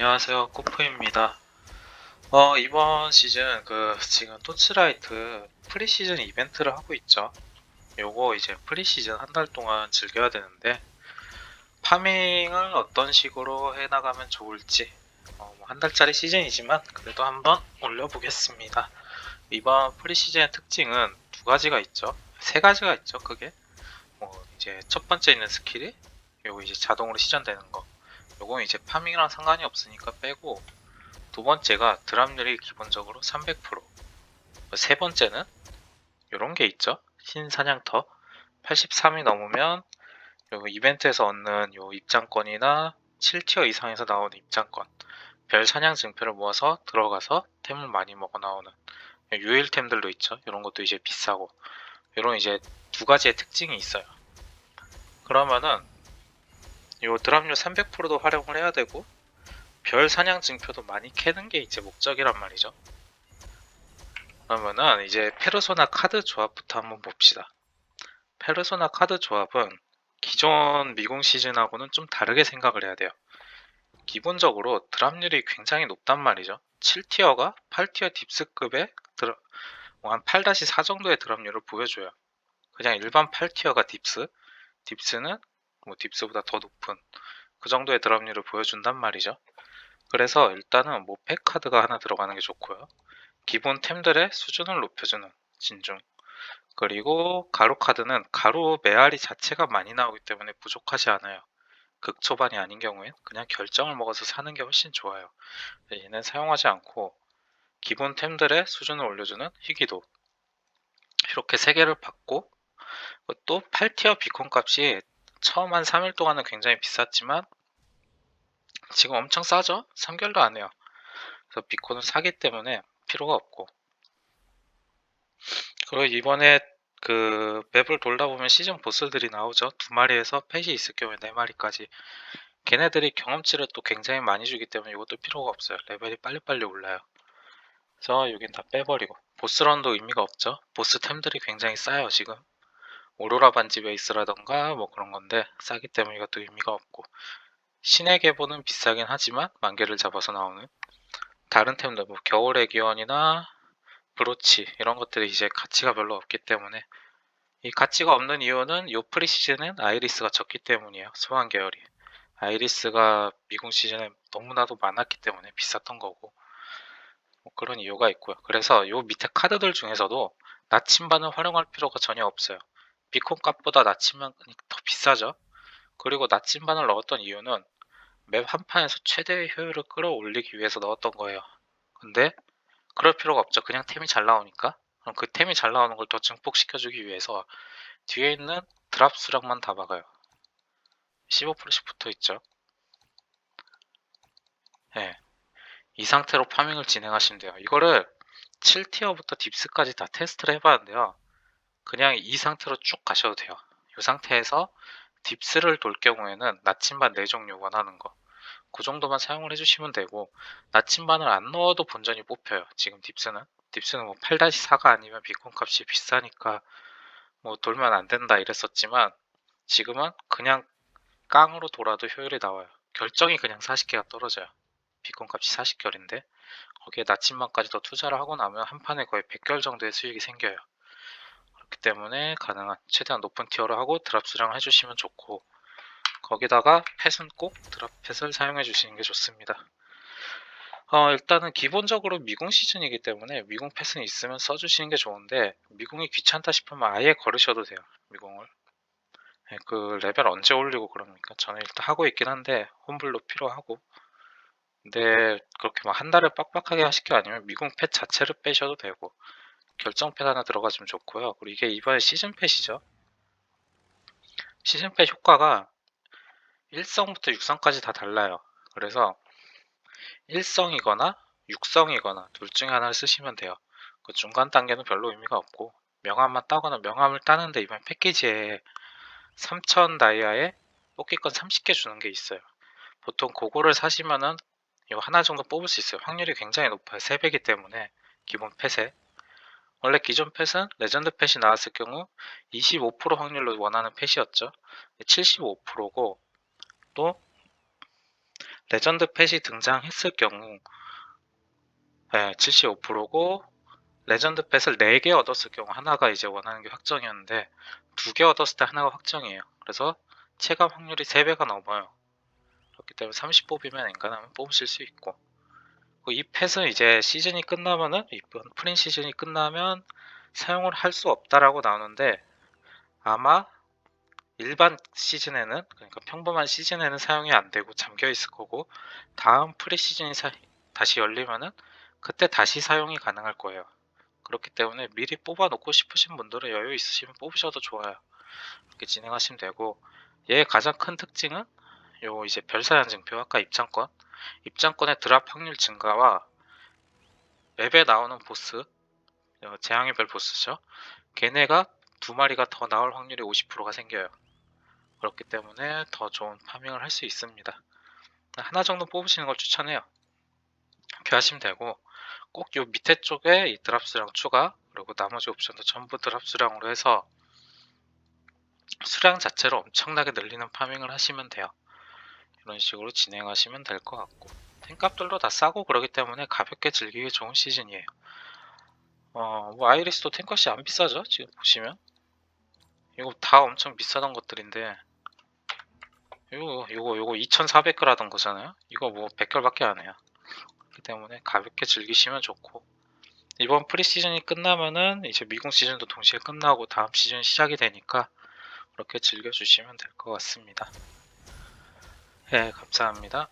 안녕하세요. 코프입니다. 어, 이번 시즌 그 지금 토치라이트 프리시즌 이벤트를 하고 있죠. 요거 이제 프리시즌 한 달 동안 즐겨야 되는데 파밍을 어떤 식으로 해 나가면 좋을지 어, 뭐 한 달짜리 시즌이지만 그래도 한번 올려보겠습니다. 이번 프리시즌의 특징은 두 가지가 있죠. 세 가지가 있죠. 그게 뭐 이제 첫 번째 있는 스킬이 요거 이제 자동으로 시전되는 거. 요건 이제 파밍이랑 상관이 없으니까 빼고 두 번째가 드랍률이 기본적으로 300%세 번째는 요런 게 있죠? 신사냥터 83이 넘으면 요 이벤트에서 얻는 요 입장권이나 7티어 이상에서 나오는 입장권 별 사냥 증표를 모아서 들어가서 템을 많이 먹어 나오는 유일템들도 있죠? 이런 것도 이제 비싸고. 이런 이제 두 가지의 특징이 있어요. 그러면은 요 드랍률 300%도 활용을 해야 되고 별 사냥 증표도 많이 캐는 게 이제 목적이란 말이죠. 그러면은 이제 페르소나 카드 조합부터 한번 봅시다. 페르소나 카드 조합은 기존 미궁 시즌하고는 좀 다르게 생각을 해야 돼요. 기본적으로 드랍률이 굉장히 높단 말이죠. 7티어가 8티어 딥스급의 드라, 뭐한 8-4 정도의 드랍률을 보여줘요. 그냥 일반 8티어가 딥스, 딥스는 뭐 딥스보다 더 높은 그 정도의 드랍률을 보여준단 말이죠. 그래서 일단은 뭐 팩카드가 하나 들어가는 게 좋고요. 기본 템들의 수준을 높여주는 진중. 그리고 가루 카드는 가루 메아리 자체가 많이 나오기 때문에 부족하지 않아요. 극초반이 아닌 경우엔 그냥 결정을 먹어서 사는 게 훨씬 좋아요. 얘는 사용하지 않고 기본 템들의 수준을 올려주는 희귀도 이렇게 세 개를 받고 또 8티어 비콘 값이 처음 한 3일 동안은 굉장히 비쌌지만 지금 엄청 싸죠? 3개월도 안 해요. 그래서 비콘은 사기 때문에 필요가 없고 그리고 이번에 그 맵을 돌다 보면 시즌 보스들이 나오죠. 두 마리에서 펫이 있을 경우에 네 마리까지 걔네들이 경험치를 또 굉장히 많이 주기 때문에 이것도 필요가 없어요. 레벨이 빨리빨리 올라요. 그래서 여긴 다 빼버리고 보스런도 의미가 없죠. 보스 템들이 굉장히 싸요 지금. 오로라 반지 베이스라던가 뭐 그런 건데 싸기 때문에 이것도 의미가 없고. 신의 계보는 비싸긴 하지만 만개를 잡아서 나오는. 다른 템들 뭐 겨울의 기원이나 브로치 이런 것들이 이제 가치가 별로 없기 때문에. 이 가치가 없는 이유는 요 프리 시즌은 아이리스가 적기 때문이에요. 소환 계열이. 아이리스가 미궁 시즌에 너무나도 많았기 때문에 비쌌던 거고. 뭐 그런 이유가 있고요. 그래서 요 밑에 카드들 중에서도 나침반을 활용할 필요가 전혀 없어요 비콘 값보다 나침반이 더 비싸죠. 그리고 나침반을 넣었던 이유는 맵 한 판에서 최대의 효율을 끌어올리기 위해서 넣었던 거예요. 근데 그럴 필요가 없죠. 그냥 템이 잘 나오니까. 그럼 그 템이 잘 나오는 걸 더 증폭시켜주기 위해서 뒤에 있는 드랍 수량만 다 박아요. 15%씩 붙어 있죠. 네. 이 상태로 파밍을 진행하시면 돼요. 이거를 7티어부터 딥스까지 다 테스트를 해봤는데요. 그냥 이 상태로 쭉 가셔도 돼요. 이 상태에서 딥스를 돌 경우에는 나침반 4종류 원하는 거. 그 정도만 사용을 해주시면 되고 나침반을 안 넣어도 본전이 뽑혀요. 지금 딥스는. 딥스는 뭐 8-4가 아니면 비콘 값이 비싸니까 뭐 돌면 안 된다 이랬었지만 지금은 그냥 깡으로 돌아도 효율이 나와요. 결정이 그냥 40개가 떨어져요. 비콘 값이 40결인데 거기에 나침반까지 더 투자를 하고 나면 한 판에 거의 100결 정도의 수익이 생겨요. 그렇기 때문에 가능한 최대한 높은 티어로 하고 드랍 수량을 해주시면 좋고 거기다가 펫은 꼭 드랍 펫을 사용해 주시는 게 좋습니다. 어, 일단은 기본적으로 미궁 시즌이기 때문에 미궁 펫은 있으면 써주시는 게 좋은데 미궁이 귀찮다 싶으면 아예 걸으셔도 돼요. 미궁을. 네, 그 레벨 언제 올리고 그럽니까? 저는 일단 하고 있긴 한데 홈블로 필요하고 근데 그렇게 막 한 달을 빡빡하게 하실 게 아니면 미궁 펫 자체를 빼셔도 되고 결정 펫 하나 들어가주면 좋고요. 그리고 이게 이번에 시즌 펫이죠. 시즌 펫 효과가 1성부터 6성까지 다 달라요. 그래서 1성이거나 6성이거나 둘 중에 하나를 쓰시면 돼요. 그 중간 단계는 별로 의미가 없고 명함만 따거나 명함을 따는데 이번 패키지에 3000 다이아에 뽑기권 30개 주는 게 있어요. 보통 그거를 사시면은 이거 하나 정도 뽑을 수 있어요. 확률이 굉장히 높아요. 3배기 때문에 기본 펫에 원래 기존 펫은 레전드 펫이 나왔을 경우 25% 확률로 원하는 펫이었죠. 75%고 또 레전드 펫이 등장했을 경우 네, 75%고 레전드 펫을 4개 얻었을 경우 하나가 이제 원하는 게 확정이었는데 2개 얻었을 때 하나가 확정이에요. 그래서 체감 확률이 3배가 넘어요. 그렇기 때문에 30 뽑이면 엔간하면 뽑으실 수 있고 이 펫은 이제 시즌이 끝나면은 이번 프린 시즌이 끝나면 사용을 할 수 없다라고 나오는데 아마 일반 시즌에는 그러니까 평범한 시즌에는 사용이 안 되고 잠겨 있을 거고 다음 프리 시즌이 사- 다시 열리면은 그때 다시 사용이 가능할 거예요. 그렇기 때문에 미리 뽑아 놓고 싶으신 분들은 여유 있으시면 뽑으셔도 좋아요. 이렇게 진행하시면 되고 얘의 가장 큰 특징은 요 이제 별사양 증표 아까 입장권 입장권의 드랍 확률 증가와 맵에 나오는 보스 어, 재앙의 별 보스죠. 걔네가 두 마리가 더 나올 확률이 50%가 생겨요. 그렇기 때문에 더 좋은 파밍을 할 수 있습니다. 하나 정도 뽑으시는 걸 추천해요. 이렇게 하시면 되고 꼭요 밑에 쪽에 이 드랍 수량 추가 그리고 나머지 옵션도 전부 드랍 수량으로 해서 수량 자체를 엄청나게 늘리는 파밍을 하시면 돼요. 이런 식으로 진행하시면 될 것 같고 템값들도 다 싸고 그러기 때문에 가볍게 즐기기 좋은 시즌이에요. 어, 뭐 아이리스도 템값이 안 비싸죠? 지금 보시면 이거 다 엄청 비싸던 것들인데 요거 요거 요거 2,400글 하던 거잖아요. 이거 뭐 100결밖에 안 해요. 그렇기 때문에 가볍게 즐기시면 좋고 이번 프리 시즌이 끝나면은 이제 미국 시즌도 동시에 끝나고 다음 시즌 시작이 되니까 그렇게 즐겨주시면 될 것 같습니다. 네, 감사합니다.